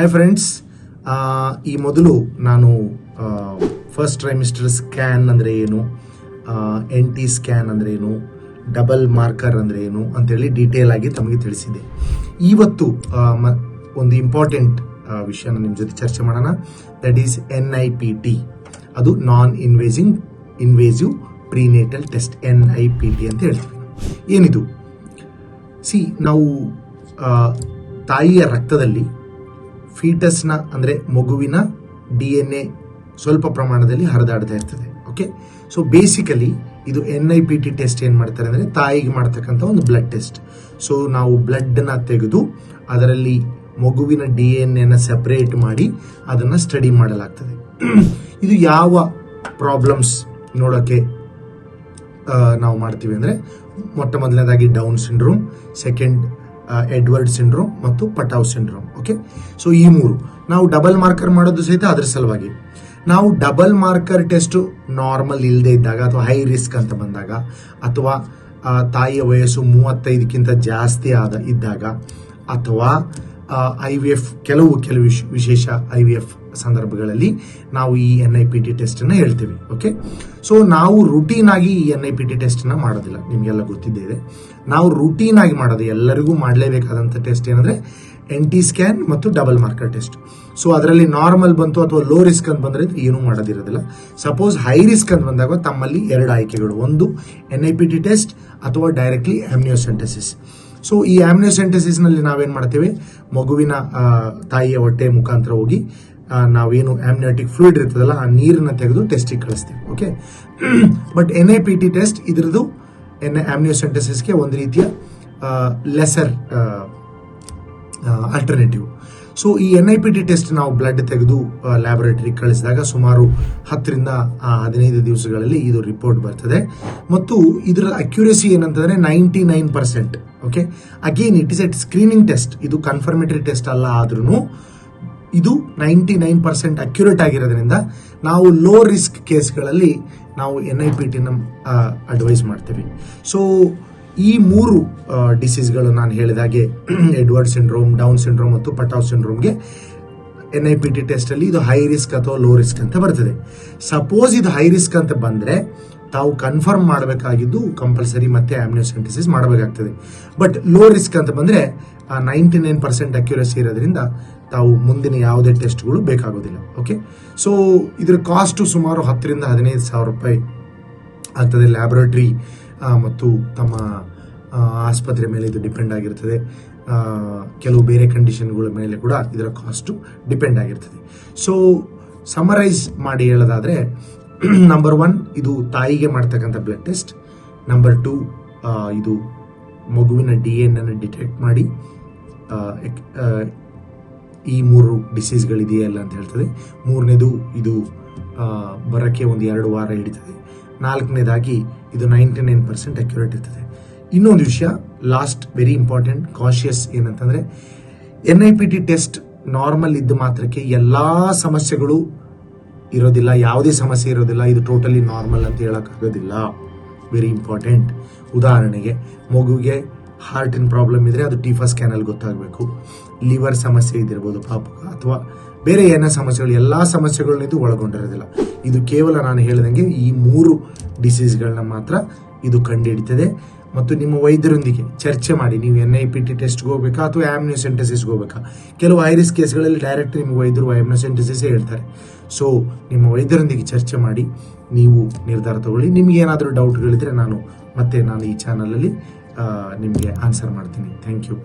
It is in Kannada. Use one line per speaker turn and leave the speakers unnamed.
ಹಾಯ್ ಫ್ರೆಂಡ್ಸ್ ಈ ಮೊದಲು ನಾನು ಫಸ್ಟ್ ಟ್ರೈಮಿಸ್ಟರ್ ಸ್ಕ್ಯಾನ್ ಅಂದರೆ ಏನು? ಎನ್ ಟಿ ಸ್ಕ್ಯಾನ್ ಅಂದರೆ ಏನು? ಡಬಲ್ ಮಾರ್ಕರ್ ಅಂದರೆ ಏನು? ಅಂತೇಳಿ ಡೀಟೇಲ್ ಆಗಿ ತಮಗೆ ತಿಳಿಸಿದೆ. ಇವತ್ತು ಒಂದು ಇಂಪಾರ್ಟೆಂಟ್ ವಿಷಯನ ನಿಮ್ಮ ಜೊತೆ ಚರ್ಚೆ ಮಾಡೋಣ. That is N I P T ಅದು non invasing invasive prenatal test N I P T ಅಂತ ಹೇಳ್ತೀವಿ. ಏನಿದು? ಸಿ ನಾವು ತಾಯಿಯ ರಕ್ತದಲ್ಲಿ ಫೀಟಸ್ನ, ಅಂದರೆ ಮಗುವಿನ ಡಿ ಎನ್ ಎ ಸ್ವಲ್ಪ ಪ್ರಮಾಣದಲ್ಲಿ ಹರಿದಾಡ್ತಾ ಇರ್ತದೆ ಓಕೆ ಸೊ ಬೇಸಿಕಲಿ ಇದು N I P T test ಏನು ಮಾಡ್ತಾರೆ ಅಂದರೆ ತಾಯಿಗೆ ಮಾಡ್ತಕ್ಕಂಥ ಒಂದು ಬ್ಲಡ್ ಟೆಸ್ಟ್ ಸೊ ನಾವು ಬ್ಲಡ್ನ ತೆಗೆದು ಅದರಲ್ಲಿ ಮಗುವಿನ ಡಿ ಎನ್ ಎನ ಸೆಪರೇಟ್ ಮಾಡಿ ಅದನ್ನು ಸ್ಟಡಿ ಮಾಡಲಾಗ್ತದೆ. ಇದು ಯಾವ ಪ್ರಾಬ್ಲಮ್ಸ್ ನೋಡೋಕ್ಕೆ ನಾವು ಮಾಡ್ತೀವಿ ಅಂದರೆ ಮೊಟ್ಟ ಮೊದಲನೇದಾಗಿ down syndrome second Edward syndrome ಮತ್ತು ಪಟಾವ್ ಸಿಂಡ್ರೋಮ್ ಓಕೆ ಸೊ ಈ ಮೂರು. ನಾವು ಡಬಲ್ ಮಾರ್ಕರ್ ಮಾಡೋದು ಸಹಿತ ಅದರ ಸಲುವಾಗಿ. ನಾವು ಡಬಲ್ ಮಾರ್ಕರ್ ಟೆಸ್ಟು ನಾರ್ಮಲ್ ಇಲ್ಲದೆ ಇದ್ದಾಗ ಅಥವಾ ಹೈ ರಿಸ್ಕ್ ಅಂತ ಬಂದಾಗ ಅಥವಾ ತಾಯಿಯ ವಯಸ್ಸು ಮೂವತ್ತೈದಕ್ಕಿಂತ ಜಾಸ್ತಿ ಆದ, ಇದ್ದಾಗ ಅಥವಾ ಐ ವಿ ಎಫ್ ಕೆಲವು ಕೆಲವು ವಿಶ್- ವಿಶೇಷ ಐ ವಿ ಎಫ್ ಸಂದರ್ಭಗಳಲ್ಲಿ ನಾವು ಈ ಎನ್ ಐ ಪಿ ಟಿ ಟೆಸ್ಟನ್ನು ಹೇಳ್ತೀವಿ ಓಕೆ ಸೊ ನಾವು ರುಟೀನ್ ಆಗಿ ಈ ಎನ್ ಐ ಪಿ ಟಿ ಟೆಸ್ಟನ್ನು ಮಾಡೋದಿಲ್ಲ, ನಿಮಗೆಲ್ಲ ಗೊತ್ತಿದ್ದೇವೆ ನಾವು ರುಟೀನ್ ಆಗಿ ಮಾಡೋದು ಎಲ್ಲರಿಗೂ ಮಾಡಲೇಬೇಕಾದಂಥ ಟೆಸ್ಟ್ ಏನಂದರೆ ಎನ್ ಟಿ ಸ್ಕ್ಯಾನ್ ಮತ್ತು ಡಬಲ್ ಮಾರ್ಕರ್ ಟೆಸ್ಟ್ ಸೊ ಅದರಲ್ಲಿ ನಾರ್ಮಲ್ ಬಂತು ಅಥವಾ ಲೋ ರಿಸ್ಕ್ ಅಂತ ಬಂದರೆ ಏನೂ ಮಾಡೋದಿರೋದಿಲ್ಲ. ಸಪೋಸ್ ಹೈ ರಿಸ್ಕ್ ಅಂತ ಬಂದಾಗ ತಮ್ಮಲ್ಲಿ ಎರಡು ಆಯ್ಕೆಗಳು. ಒಂದು N I P T test ಅಥವಾ ಡೈರೆಕ್ಟ್ಲಿ ಆಮ್ನಿಯೋಸೆಂಟಸಿಸ್ ಸೊ ಈ ಆಮ್ನಿಯೋಸೆಂಟಸಿಸ್ನಲ್ಲಿ ನಾವೇನು ಮಾಡ್ತೇವೆ? ಮಗುವಿನ ತಾಯಿಯ ಹೊಟ್ಟೆ ಮುಖಾಂತರ ಹೋಗಿ ನಾವೇನು ಆಮ್ನಿಯೋಟಿಕ್ ಫ್ಲೂಯಿಡ್ ಇರ್ತದಲ್ಲ, ಆ ನೀರನ್ನು ತೆಗೆದು ಟೆಸ್ಟಿಗೆ ಕಳಿಸ್ತೀವಿ okay but N I P T test ಇದ್ರದ್ದು ಎನ್ ಒಂದು ರೀತಿಯ ಲೆಸರ್ ಆಲ್ಟರ್ನೇಟಿವ್ ಸೊ ಈ N I P T test ನಾವು ಬ್ಲಡ್ ತೆಗೆದು ಲ್ಯಾಬೊರೇಟರಿ ಕಳಿಸಿದಾಗ ಸುಮಾರು ಹತ್ತರಿಂದ ಹದಿನೈದು ದಿವಸಗಳಲ್ಲಿ ಇದು ರಿಪೋರ್ಟ್ ಬರ್ತದೆ. ಮತ್ತು ಇದರ ಅಕ್ಯುರೇಸಿ ಏನಂತಂದ್ರೆ ninety nine percent okay again it is a screening test ಇದು ಕನ್ಫರ್ಮೇಟರಿ ಟೆಸ್ಟ್ ಅಲ್ಲ ಆದ್ರೂ ಇದು ನೈಂಟಿ ನೈನ್ ಪರ್ಸೆಂಟ್ ಅಕ್ಯುರೇಟ್ ಆಗಿರೋದ್ರಿಂದ ನಾವು ಲೋ ರಿಸ್ಕ್ ಕೇಸ್ಗಳಲ್ಲಿ ನಾವು ಎನ್ ಐ ಪಿ ಟಿನ ಅಡ್ವೈಸ್ ಮಾಡ್ತೀವಿ. ಸೊ ಈ ಮೂರು ಡಿಸೀಸ್ಗಳು ನಾನು ಹೇಳಿದ ಹಾಗೆ ಎಡ್ವರ್ಡ್ ಸಿಂಡ್ರೋಮ್ ಡೌನ್ ಸಿಂಡ್ರೋಮ್ ಮತ್ತು ಪಟಾವ್ ಸಿಂಡ್ರೋಮ್ಗೆ ಎನ್ ಐ ಪಿ ಟಿ ಟೆಸ್ಟಲ್ಲಿ ಇದು ಹೈ ರಿಸ್ಕ್ ಅಥವಾ ಲೋ ರಿಸ್ಕ್ ಅಂತ ಬರ್ತದೆ. ಸಪೋಸ್ ಇದು ಹೈ ರಿಸ್ಕ್ ಅಂತ ಬಂದರೆ ತಾವು ಕನ್ಫರ್ಮ್ ಮಾಡಬೇಕಾಗಿದ್ದು ಕಂಪಲ್ಸರಿ ಮತ್ತೆ ಆಮ್ನಿಯೋಸೆಂಟಿಸಿಸ್ ಮಾಡಬೇಕಾಗ್ತದೆ. ಬಟ್ ಲೋ ರಿಸ್ಕ್ ಅಂತ ಬಂದರೆ ನೈಂಟಿ ನೈನ್ ಪರ್ಸೆಂಟ್ ಅಕ್ಯುರಸಿ ಇರೋದ್ರಿಂದ ತಾವು ಮುಂದಿನ ಯಾವುದೇ ಟೆಸ್ಟ್ಗಳು ಬೇಕಾಗೋದಿಲ್ಲ. ಓಕೆ ಸೊ ಇದರ ಕಾಸ್ಟು ಸುಮಾರು ಹತ್ತರಿಂದ ಹದಿನೈದು ಸಾವಿರ ರೂಪಾಯಿ ಆಗ್ತದೆ ಲ್ಯಾಬೊರೇಟ್ರಿ ಮತ್ತು ತಮ್ಮ ಆಸ್ಪತ್ರೆ ಮೇಲೆ ಇದು ಡಿಪೆಂಡ್ ಆಗಿರ್ತದೆ. ಕೆಲವು ಬೇರೆ ಕಂಡೀಷನ್ಗಳ ಮೇಲೆ ಕೂಡ ಇದರ ಕಾಸ್ಟು ಡಿಪೆಂಡ್ ಆಗಿರ್ತದೆ. ಸೊ ಸಮರೈಸ್ ಮಾಡಿ ಹೇಳೋದಾದರೆ ನಂಬರ್ ಒನ್ ಇದು ತಾಯಿಗೆ ಮಾಡ್ತಕ್ಕಂಥ ಬ್ಲಡ್ ಟೆಸ್ಟ್ ನಂಬರ್ ಟು ಇದು ಮಗುವಿನ ಡಿ ಎನ್ ಅನ್ನು ಡಿಟೆಕ್ಟ್ ಮಾಡಿ ಈ ಮೂರು ಡಿಸೀಸ್ಗಳಿದೆಯಲ್ಲ ಅಂತ ಹೇಳ್ತದೆ. ಮೂರನೇದು, ಇದು ಬರೋಕ್ಕೆ ಒಂದು ಎರಡು ವಾರ ಹಿಡಿತದೆ. ನಾಲ್ಕನೇದಾಗಿ ಇದು ನೈಂಟಿ ನೈನ್ ಪರ್ಸೆಂಟ್ ಅಕ್ಯುರೇಟ್ ಇರ್ತದೆ. ಇನ್ನೊಂದು ವಿಷಯ ಲಾಸ್ಟ್ ವೆರಿ ಇಂಪಾರ್ಟೆಂಟ್ ಕಾಶಿಯಸ್ ಏನಂತಂದರೆ N I P T test normal ಇದ್ದ ಮಾತ್ರಕ್ಕೆ ಎಲ್ಲ ಸಮಸ್ಯೆಗಳು ಇರೋದಿಲ್ಲ, ಯಾವುದೇ ಸಮಸ್ಯೆ ಇರೋದಿಲ್ಲ, ಇದು ಟೋಟಲಿ ನಾರ್ಮಲ್ ಅಂತ ಹೇಳೋಕ್ಕಾಗೋದಿಲ್ಲ. ವೆರಿ ಇಂಪಾರ್ಟೆಂಟ್ ಉದಾಹರಣೆಗೆ ಮಗುವಿಗೆ ಹಾರ್ಟಿನ ಪ್ರಾಬ್ಲಮ್ ಇದ್ರೆ ಅದು ಟಿಫಾ ಸ್ಕ್ಯಾನಲ್ಲಿ ಗೊತ್ತಾಗಬೇಕು. ಲಿವರ್ ಸಮಸ್ಯೆ ಇದಿರ್ಬೋದು ಪಾಪ ಅಥವಾ ಬೇರೆ ಏನೇ ಸಮಸ್ಯೆಗಳು, ಎಲ್ಲ ಸಮಸ್ಯೆಗಳನ್ನ ಇದು ಒಳಗೊಂಡಿರೋದಿಲ್ಲ. ಇದು ಕೇವಲ ನಾನು ಹೇಳಿದಂಗೆ ಈ ಮೂರು ಡಿಸೀಸ್ಗಳನ್ನ ಮಾತ್ರ ಇದು ಕಂಡುಹಿಡಿತದೆ. ಮತ್ತು ನಿಮ್ಮ ವೈದ್ಯರೊಂದಿಗೆ ಚರ್ಚೆ ಮಾಡಿ, ನೀವು ಎನ್ ಐ ಪಿ ಟಿ ಟೆಸ್ಟ್ಗೆ ಹೋಗ್ಬೇಕಾ ಅಥವಾ ಆಮ್ನಿಯೋಸೆಂಟಸಿಸ್ಗೆ ಹೋಗ್ಬೇಕಾ? ಕೆಲವು ಐರಿಸ್ ಕೇಸ್ಗಳಲ್ಲಿ ಡೈರೆಕ್ಟ್ ನಿಮ್ಮ ವೈದ್ಯರು ಆಮ್ನಿಯೋಸೆಂಟಸಿಸ್ ಹೇಳ್ತಾರೆ. ಸೊ ನಿಮ್ಮ ವೈದ್ಯರೊಂದಿಗೆ ಚರ್ಚೆ ಮಾಡಿ, ನೀವು ನಿರ್ಧಾರ ತಗೊಳ್ಳಿ. ನಿಮ್ಗೆ ಏನಾದರೂ ಡೌಟ್ಗಳಿದ್ರೆ ನಾನು ಮತ್ತೆ ನಾನು ಈ ಚಾನಲಲ್ಲಿ ನಿಮಗೆ ಆನ್ಸರ್ ಮಾಡ್ತೀನಿ. Thank you